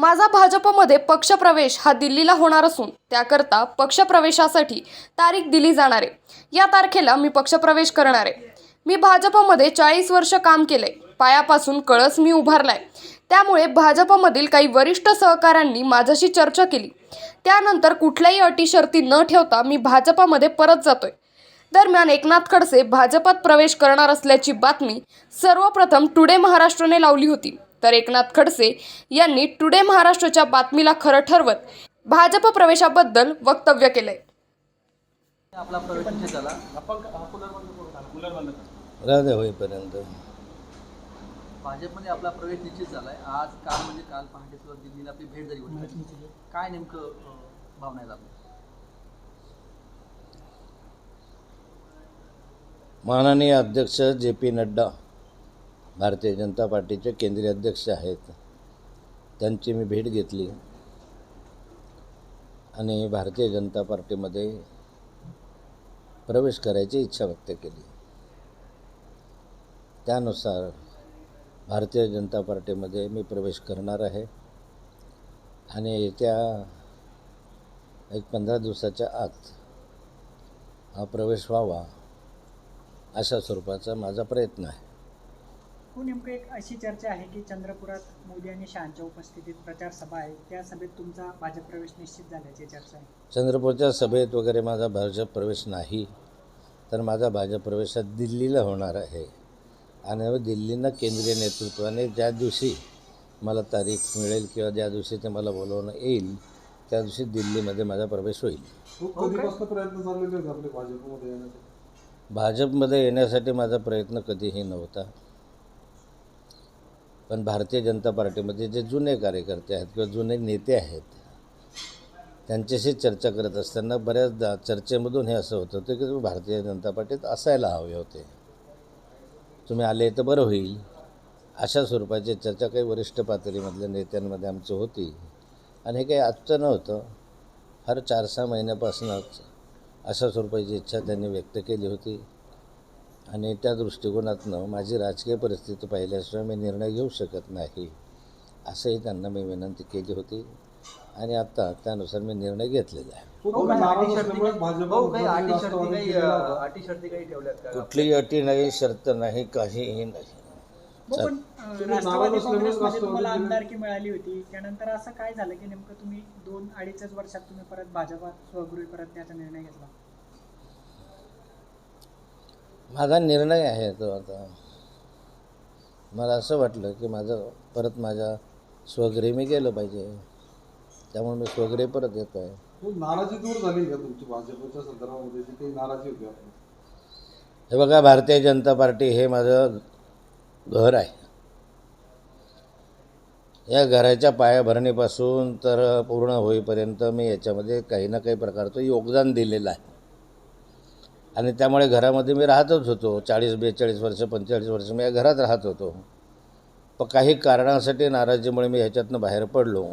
माझा भाजपमध्ये पक्षप्रवेश हा दिल्लीला होणार असून त्याकरता पक्षप्रवेशासाठी तारीख दिली जाणार आहे. या तारखेला मी पक्षप्रवेश करणार आहे. मी भाजपमध्ये चाळीस वर्ष काम केलंय. पायापासून कळस मी उभारलाय. त्यामुळे भाजपमधील काही वरिष्ठ सहकाऱ्यांनी माझ्याशी चर्चा केली. त्यानंतर कुठल्याही अटी शर्ती न ठेवता मी भाजपमध्ये परत जातोय. दरम्यान एकनाथ खडसे भाजपात प्रवेश करणार असल्याची बातमी सर्वप्रथम टुडे महाराष्ट्रने लावली होती. तर एकनाथ खडसे यांनी टुडे महाराष्ट्राच्या बातमीला खरं ठरवत भाजप प्रवेशाबद्दल वक्तव्य केलंय. आपला प्रवेश निश्चित झाला? राहू द्या होईपर्यंत. भाजपमध्ये आपला प्रवेश निश्चित झालाय. आज काल म्हणजे काल पहाटे सुद्धा दिल्लीला आपली भेट झाली होती. काय नेमकं भावना आहेत आपल्या? माननीय अध्यक्ष जे पी नड्डा भारतीय जनता पार्टीचे केंद्रीय अध्यक्ष आहेत. त्यांची मी भेट घेतली. आणि भारतीय जनता पार्टीमध्ये प्रवेश करायची इच्छा व्यक्त केली. त्यानुसार भारतीय जनता पार्टीमध्ये मी प्रवेश करणार आहे. आणि येत्या एक पंधरा दिवसाच्या आत हा प्रवेश व्हावा अशा स्वरूपाचा माझा प्रयत्न आहे. हो नेमकं एक अशी चर्चा आहे की चंद्रपुरात मोदी आणि शहांच्या उपस्थितीत प्रचार सभा आहे. त्या सभेत तुमचा भाजप प्रवेश निश्चित झाल्याची चर्चा आहे. चंद्रपूरच्या सभेत वगैरे माझा भाजप प्रवेश नाही तर माझा भाजप प्रवेश हा दिल्लीला होणार आहे. आणि दिल्लीनं केंद्रीय नेतृत्वाने ज्या दिवशी मला तारीख मिळेल किंवा ज्या दिवशी ते मला बोलवणं येईल त्या दिवशी दिल्लीमध्ये माझा प्रवेश होईल. प्रयत्न चाललेले येण्याचे भाजपमध्ये येण्यासाठी माझा प्रयत्न कधीही नव्हता. पण भारतीय जनता पार्टीमध्ये जे जुने कार्यकर्ते आहेत किंवा जुने नेते आहेत त्यांच्याशी चर्चा करत असताना बऱ्याचदा चर्चेमधून हे असं होत होतं की तुम्ही भारतीय जनता पार्टीत असायला हवे होते. तुम्ही आले तर बरं होईल. अशा स्वरूपाची चर्चा काही वरिष्ठ पातळीमधल्या नेत्यांमध्ये आमची होती. आणि हे काही आजचं नव्हतं. हर चार सहा महिन्यापासूनच अशा स्वरूपाची इच्छा त्यांनी व्यक्त केली होती. आणि त्या दृष्टिकोनातनं माझी राजकीय परिस्थिती पाहिल्याशिवाय मी निर्णय घेऊ शकत नाही असंही त्यांना मी विनंती केली होती आणि आता त्यानुसार मी निर्णय घेतलेला आहे. ठेवल्यात का? कुठलीही अटी नाही शर्त नाही काहीही नाही. हो, तुम्हाला आमदारकी मिळाली होती. त्यानंतर असं काय झालं की नेमकं तुम्ही दोन अडीचच वर्षात तुम्ही परत भाजपात स्वगृही परतण्याचा निर्णय घेतला? माझा निर्णय आहे तो आता. मला असं वाटलं की माझं परत माझ्या स्वगृही मी गेलं पाहिजे. त्यामुळे मी स्वगृही परत येतो आहे. नाराजी दूर झाली का तुमची भाजपच्या संदर्भामध्ये जी काही नाराजी होती हे बघा भारतीय जनता पार्टी हे माझं घर आहे. या घराच्या पायाभरणीपासून तर पूर्ण होईपर्यंत मी याच्यामध्ये काही ना काही प्रकारचं योगदान दिलेलं आहे. आणि त्यामुळे घरामध्ये मी राहतच होतो. चाळीस बेचाळीस वर्ष पंचेचाळीस वर्ष मी या घरात राहत होतो. पण काही कारणासाठी नाराजीमुळे मी ह्याच्यातनं बाहेर पडलो.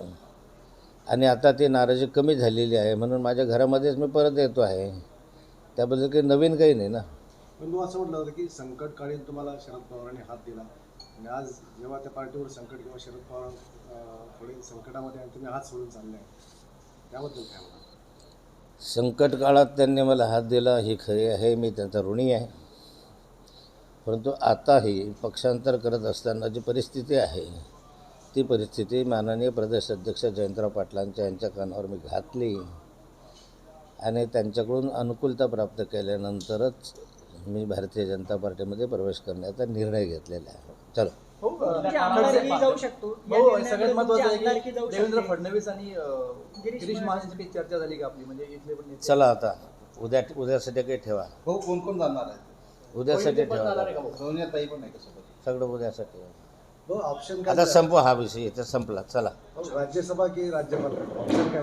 आणि आता ती नाराजी कमी झालेली आहे म्हणून माझ्या घरामध्येच मी परत येतो आहे. त्याबद्दल काही नवीन काही नाही ना. पण तू असं म्हटलं होतं की संकटकाळीन तुम्हाला शरद पवारांनी हात दिला. आणि आज जेव्हा त्या पार्टीवर संकट किंवा शरद पवार थोडे संकटामध्ये आणि तुम्ही हात सोडून चालले. त्याबद्दल काय म्हणा संकट काळात त्यांनी मला हात दिला ही खरी आहे मी त्यांचा ऋणी आहे. परंतु आताही पक्षांतर करत असताना जी परिस्थिती आहे ती परिस्थिती माननीय प्रदेश अध्यक्ष जयंतराव पाटलांच्या यांच्या कानावर मी घातली आणि त्यांच्याकडून अनुकूलता प्राप्त केल्यानंतरच मी भारतीय जनता पार्टीमध्ये प्रवेश करण्याचा निर्णय घेतलेला आहे. चलो. हो, तुमची आमदारकी जाऊ शकतो. या निर्णयामुळे सगळ्यात महत्वाचं तुमची आमदारकी आहे की जाऊ देवेंद्र शकते. फडणवीस आणि अं, गिरीश गिरीश महाजन. महाजनची काही चर्चा झाली का आपली? म्हणजे इथले पण नेते चला आता. उद्या उद्यासाठी काही ठेवा. भाऊ कोण कोण जाणार आहे? उद्यासाठी पण जाणार आहे का? ठेवा भाऊ? सोनियाताई पण आहे का सोबत? सगळं उद्यासाठी भाऊ ऑप्शन आता संपू हा विषय इथं संपला. चला. राज्यसभा की राज्यपाल? ऑप्शन काय